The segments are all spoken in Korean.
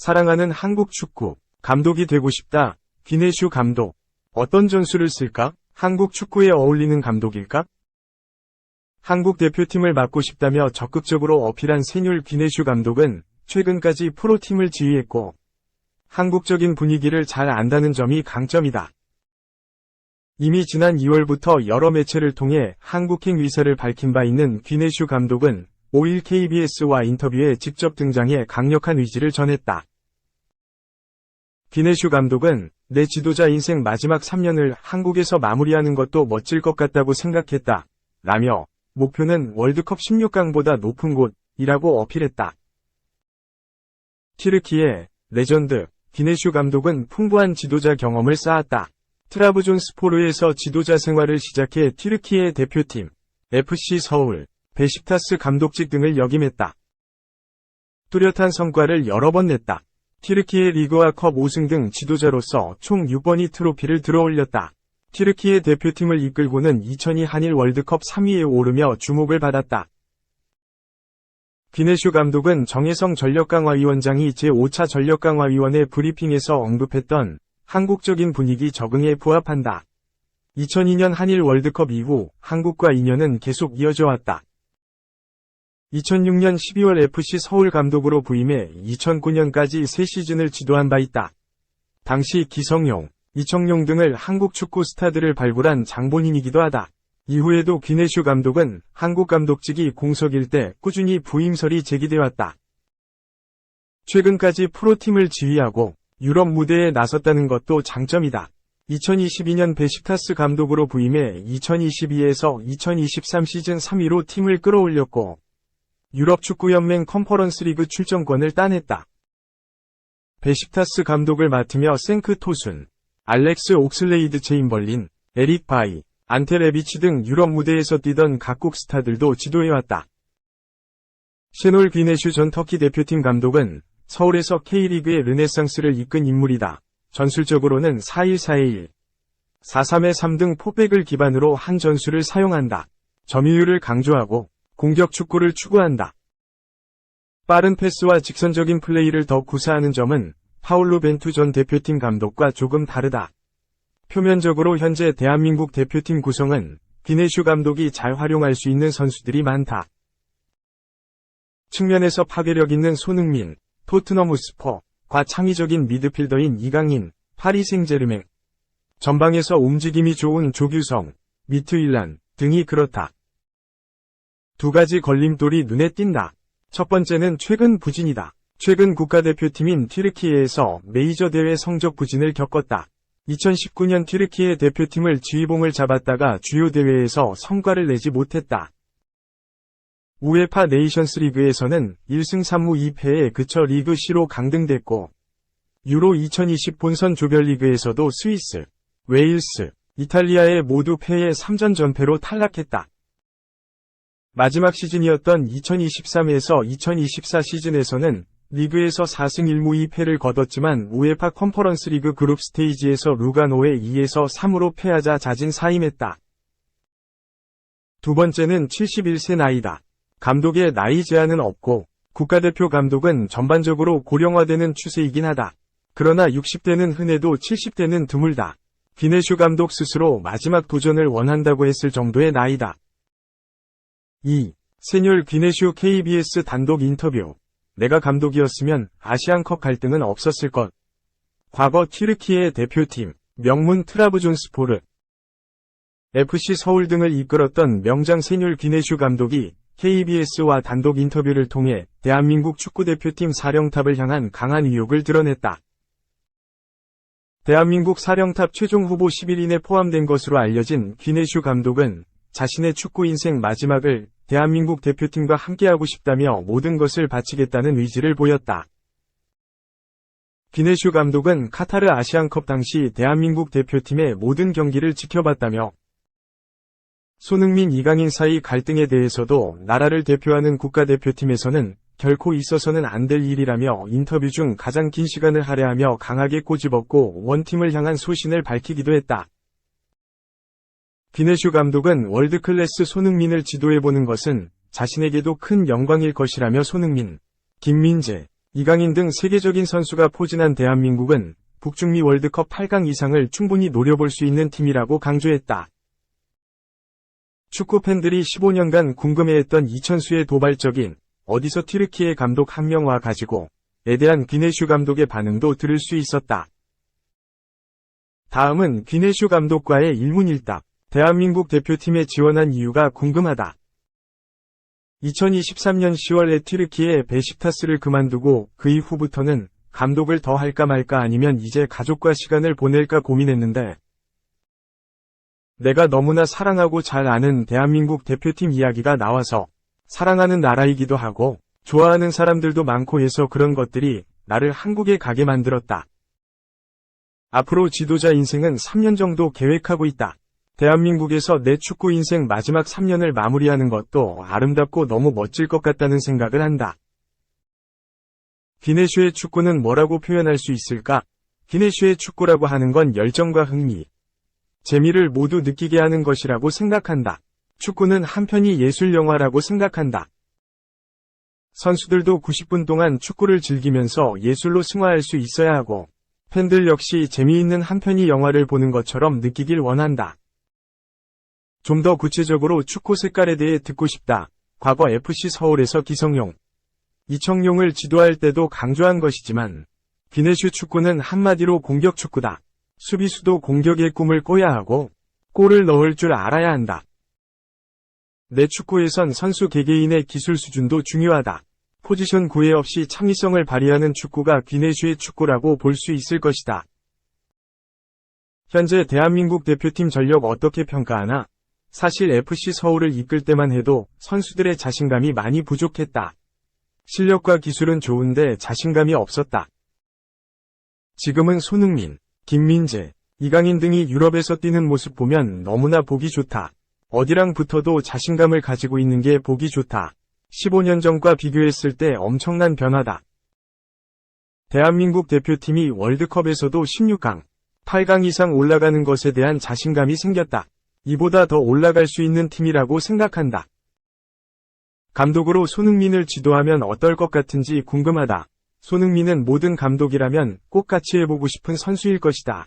사랑하는 한국 축구, 감독이 되고 싶다. 귀네슈 감독. 어떤 전술을 쓸까? 한국 축구에 어울리는 감독일까? 한국 대표팀을 맡고 싶다며 적극적으로 어필한 세뉴얼 귀네슈 감독은 최근까지 프로팀을 지휘했고, 한국적인 분위기를 잘 안다는 점이 강점이다. 이미 지난 2월부터 여러 매체를 통해 한국행 위사를 밝힌 바 있는 귀네슈 감독은 5일 KBS와 인터뷰에 직접 등장해 강력한 의지를 전했다. 귀네슈 감독은 내 지도자 인생 마지막 3년을 한국에서 마무리하는 것도 멋질 것 같다고 생각했다. 라며 목표는 월드컵 16강보다 높은 곳이라고 어필했다. 튀르키의 레전드 귀네슈 감독은 풍부한 지도자 경험을 쌓았다. 트라브존 스포르에서 지도자 생활을 시작해 튀르키예 대표팀, FC 서울, 베식타스 감독직 등을 역임했다. 뚜렷한 성과를 여러 번 냈다. 튀르키예 리그와 컵 5승 등 지도자로서 총 6번이 트로피를 들어올렸다. 튀르키예 대표팀을 이끌고는 2002 한일 월드컵 3위에 오르며 주목을 받았다. 귀네슈 감독은 정혜성 전력강화위원장이 제5차 전력강화위원회 브리핑에서 언급했던 한국적인 분위기 적응에 부합한다. 2002년 한일 월드컵 이후 한국과 인연은 계속 이어져 왔다. 2006년 12월 FC 서울 감독으로 부임해 2009년까지 3시즌을 지도한 바 있다. 당시 기성용, 이청용 등을 한국 축구 스타들을 발굴한 장본인이기도 하다. 이후에도 귀네슈 감독은 한국 감독직이 공석일 때 꾸준히 부임설이 제기돼 왔다. 최근까지 프로팀을 지휘하고 유럽 무대에 나섰다는 것도 장점이다. 2022년 베식타스 감독으로 부임해 2022에서 2023 시즌 3위로 팀을 끌어올렸고 유럽 축구연맹 컨퍼런스 리그 출전권을 따냈다. 베식타스 감독을 맡으며 생크 토순, 알렉스 옥슬레이드 체인벌린, 에릭 바이, 안테 레비치 등 유럽 무대에서 뛰던 각국 스타들도 지도해왔다. 셰놀 귀네슈 전 터키 대표팀 감독은 서울에서 K리그의 르네상스를 이끈 인물이다. 전술적으로는 4-1-4-1, 4-3-3등 포백을 기반으로 한 전술을 사용한다. 점유율을 강조하고 공격 축구를 추구한다. 빠른 패스와 직선적인 플레이를 더 구사하는 점은 파울루 벤투 전 대표팀 감독과 조금 다르다. 표면적으로 현재 대한민국 대표팀 구성은 비네슈 감독이 잘 활용할 수 있는 선수들이 많다. 측면에서 파괴력 있는 손흥민, 토트넘 우스퍼과 창의적인 미드필더인 이강인, 파리 생제르맹. 전방에서 움직임이 좋은 조규성, 미트윌란 등이 그렇다. 두 가지 걸림돌이 눈에 띈다. 첫 번째는 최근 부진이다. 최근 국가대표팀인 튀르키예에서 메이저 대회 성적 부진을 겪었다. 2019년 튀르키예 대표팀을 지휘봉을 잡았다가 주요 대회에서 성과를 내지 못했다. 우에파 네이션스 리그에서는 1승 3무 2패에 그쳐 리그 C로 강등됐고, 유로 2020 본선 조별리그에서도 스위스, 웨일스, 이탈리아에 모두 패해 3전 전패로 탈락했다. 마지막 시즌이었던 2023에서 2024 시즌에서는 리그에서 4승 1무 2패를 거뒀지만 우에파 컨퍼런스 리그 그룹 스테이지에서 루가노에 2에서 3으로 패하자 자진 사임했다. 두 번째는 71세 나이다. 감독의 나이 제한은 없고 국가대표 감독은 전반적으로 고령화되는 추세이긴 하다. 그러나 60대는 흔해도 70대는 드물다. 기네슈 감독 스스로 마지막 도전을 원한다고 했을 정도의 나이다. 2. 세뉴얼 귀네슈 KBS 단독 인터뷰. 내가 감독이었으면 아시안컵 갈등은 없었을 것. 과거 튀르키예 대표팀, 명문 트라브존스포르, FC 서울 등을 이끌었던 명장 세뉴얼 귀네슈 감독이 KBS와 단독 인터뷰를 통해 대한민국 축구대표팀 사령탑을 향한 강한 의욕을 드러냈다. 대한민국 사령탑 최종 후보 11인에 포함된 것으로 알려진 귀네슈 감독은 자신의 축구 인생 마지막을 대한민국 대표팀과 함께하고 싶다며 모든 것을 바치겠다는 의지를 보였다. 귀네슈 감독은 카타르 아시안컵 당시 대한민국 대표팀의 모든 경기를 지켜봤다며 손흥민 이강인 사이 갈등에 대해서도 나라를 대표하는 국가대표팀에서는 결코 있어서는 안 될 일이라며 인터뷰 중 가장 긴 시간을 할애하며 강하게 꼬집었고 원팀을 향한 소신을 밝히기도 했다. 비네슈 감독은 월드클래스 손흥민을 지도해보는 것은 자신에게도 큰 영광일 것이라며 손흥민, 김민재, 이강인 등 세계적인 선수가 포진한 대한민국은 북중미 월드컵 8강 이상을 충분히 노려볼 수 있는 팀이라고 강조했다. 축구 팬들이 15년간 궁금해했던 이천수의 도발적인 어디서 튀르키예 감독 한 명와 가지고 에 대한 귀네슈 감독의 반응도 들을 수 있었다. 다음은 귀네슈 감독과의 일문일답. 대한민국 대표팀에 지원한 이유가 궁금하다. 2023년 10월에 튀르키예 베식타스를 그만두고 그 이후부터는 감독을 더 할까 말까 아니면 이제 가족과 시간을 보낼까 고민했는데 내가 너무나 사랑하고 잘 아는 대한민국 대표팀 이야기가 나와서 사랑하는 나라이기도 하고 좋아하는 사람들도 많고 해서 그런 것들이 나를 한국에 가게 만들었다. 앞으로 지도자 인생은 3년 정도 계획하고 있다. 대한민국에서 내 축구 인생 마지막 3년을 마무리하는 것도 아름답고 너무 멋질 것 같다는 생각을 한다. 기네슈의 축구는 뭐라고 표현할 수 있을까? 기네슈의 축구라고 하는 건 열정과 흥미, 재미를 모두 느끼게 하는 것이라고 생각한다. 축구는 한편이 예술 영화라고 생각한다. 선수들도 90분 동안 축구를 즐기면서 예술로 승화할 수 있어야 하고, 팬들 역시 재미있는 한편이 영화를 보는 것처럼 느끼길 원한다. 좀 더 구체적으로 축구 색깔에 대해 듣고 싶다. 과거 FC 서울에서 기성용, 이청용을 지도할 때도 강조한 것이지만, 비네슈 축구는 한마디로 공격 축구다. 수비수도 공격의 꿈을 꿔야 하고, 골을 넣을 줄 알아야 한다. 내 축구에선 선수 개개인의 기술 수준도 중요하다. 포지션 구애 없이 창의성을 발휘하는 축구가 귀네슈의 축구라고 볼 수 있을 것이다. 현재 대한민국 대표팀 전력 어떻게 평가하나? 사실 FC 서울을 이끌 때만 해도 선수들의 자신감이 많이 부족했다. 실력과 기술은 좋은데 자신감이 없었다. 지금은 손흥민, 김민재, 이강인 등이 유럽에서 뛰는 모습 보면 너무나 보기 좋다. 어디랑 붙어도 자신감을 가지고 있는 게 보기 좋다. 15년 전과 비교했을 때 엄청난 변화다. 대한민국 대표팀이 월드컵에서도 16강, 8강 이상 올라가는 것에 대한 자신감이 생겼다. 이보다 더 올라갈 수 있는 팀이라고 생각한다. 감독으로 손흥민을 지도하면 어떨 것 같은지 궁금하다. 손흥민은 모든 감독이라면 꼭 같이 해보고 싶은 선수일 것이다.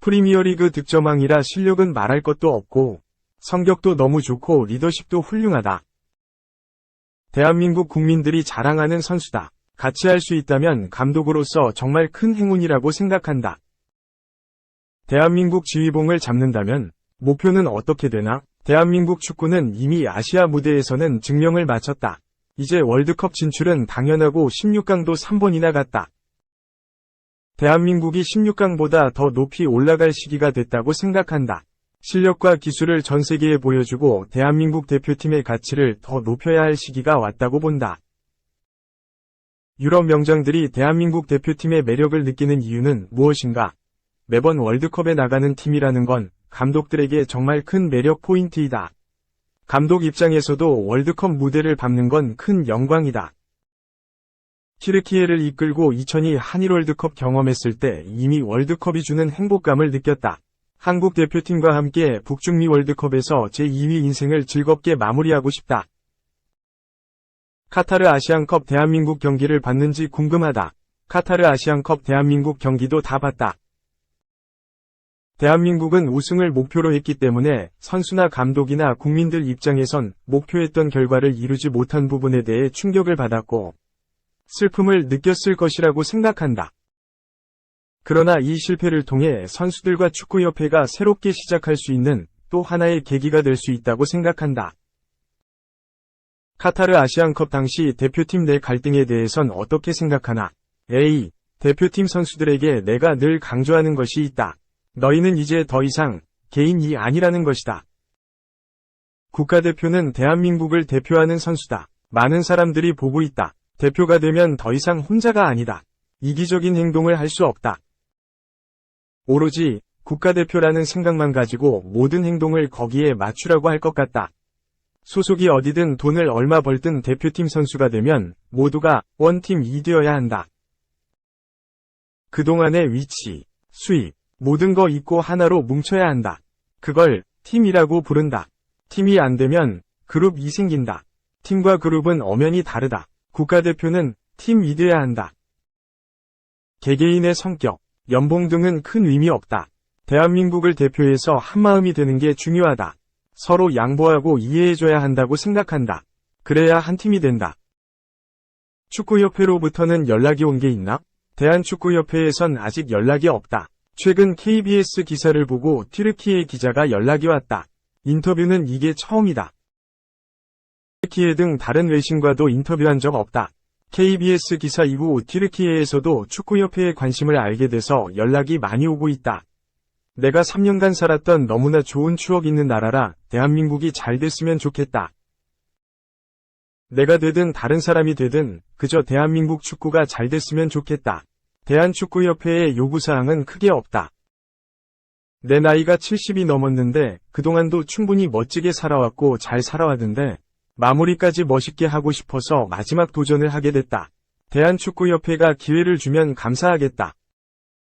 프리미어리그 득점왕이라 실력은 말할 것도 없고 성격도 너무 좋고 리더십도 훌륭하다. 대한민국 국민들이 자랑하는 선수다. 같이 할 수 있다면 감독으로서 정말 큰 행운이라고 생각한다. 대한민국 지휘봉을 잡는다면 목표는 어떻게 되나? 대한민국 축구는 이미 아시아 무대에서는 증명을 마쳤다. 이제 월드컵 진출은 당연하고 16강도 3번이나 갔다. 대한민국이 16강보다 더 높이 올라갈 시기가 됐다고 생각한다. 실력과 기술을 전 세계에 보여주고 대한민국 대표팀의 가치를 더 높여야 할 시기가 왔다고 본다. 유럽 명장들이 대한민국 대표팀의 매력을 느끼는 이유는 무엇인가? 매번 월드컵에 나가는 팀이라는 건 감독들에게 정말 큰 매력 포인트이다. 감독 입장에서도 월드컵 무대를 밟는 건 큰 영광이다. 키르키예를 이끌고 2002 한일 월드컵 경험했을 때 이미 월드컵이 주는 행복감을 느꼈다. 한국 대표팀과 함께 북중미 월드컵에서 제2위 인생을 즐겁게 마무리하고 싶다. 카타르 아시안컵 대한민국 경기를 봤는지 궁금하다. 카타르 아시안컵 대한민국 경기도 다 봤다. 대한민국은 우승을 목표로 했기 때문에 선수나 감독이나 국민들 입장에선 목표했던 결과를 이루지 못한 부분에 대해 충격을 받았고 슬픔을 느꼈을 것이라고 생각한다. 그러나 이 실패를 통해 선수들과 축구협회가 새롭게 시작할 수 있는 또 하나의 계기가 될 수 있다고 생각한다. 카타르 아시안컵 당시 대표팀 내 갈등에 대해선 어떻게 생각하나? A. 대표팀 선수들에게 내가 늘 강조하는 것이 있다. 너희는 이제 더 이상 개인이 아니라는 것이다. 국가대표는 대한민국을 대표하는 선수다. 많은 사람들이 보고 있다. 대표가 되면 더 이상 혼자가 아니다. 이기적인 행동을 할 수 없다. 오로지 국가대표라는 생각만 가지고 모든 행동을 거기에 맞추라고 할 것 같다. 소속이 어디든 돈을 얼마 벌든 대표팀 선수가 되면 모두가 원팀이 되어야 한다. 그동안의 위치, 수입, 모든 거 잊고 하나로 뭉쳐야 한다. 그걸 팀이라고 부른다. 팀이 안 되면 그룹이 생긴다. 팀과 그룹은 엄연히 다르다. 국가대표는 팀이돼야 한다. 개개인의 성격, 연봉 등은 큰 의미 없다. 대한민국을 대표해서 한마음이 되는 게 중요하다. 서로 양보하고 이해해줘야 한다고 생각한다. 그래야 한 팀이 된다. 축구협회로부터는 연락이 온 게 있나? 대한축구협회에선 아직 연락이 없다. 최근 KBS 기사를 보고 튀르키예 기자가 연락이 왔다. 인터뷰는 이게 처음이다. 튀르키예 등 다른 외신과도 인터뷰한 적 없다. KBS 기사 이후 튀르키예에서도 축구협회에 관심을 알게 돼서 연락이 많이 오고 있다. 내가 3년간 살았던 너무나 좋은 추억 있는 나라라 대한민국이 잘 됐으면 좋겠다. 내가 되든 다른 사람이 되든 그저 대한민국 축구가 잘 됐으면 좋겠다. 대한축구협회의 요구사항은 크게 없다. 내 나이가 70이 넘었는데 그동안도 충분히 멋지게 살아왔고 잘 살아왔는데 마무리까지 멋있게 하고 싶어서 마지막 도전을 하게 됐다. 대한축구협회가 기회를 주면 감사하겠다.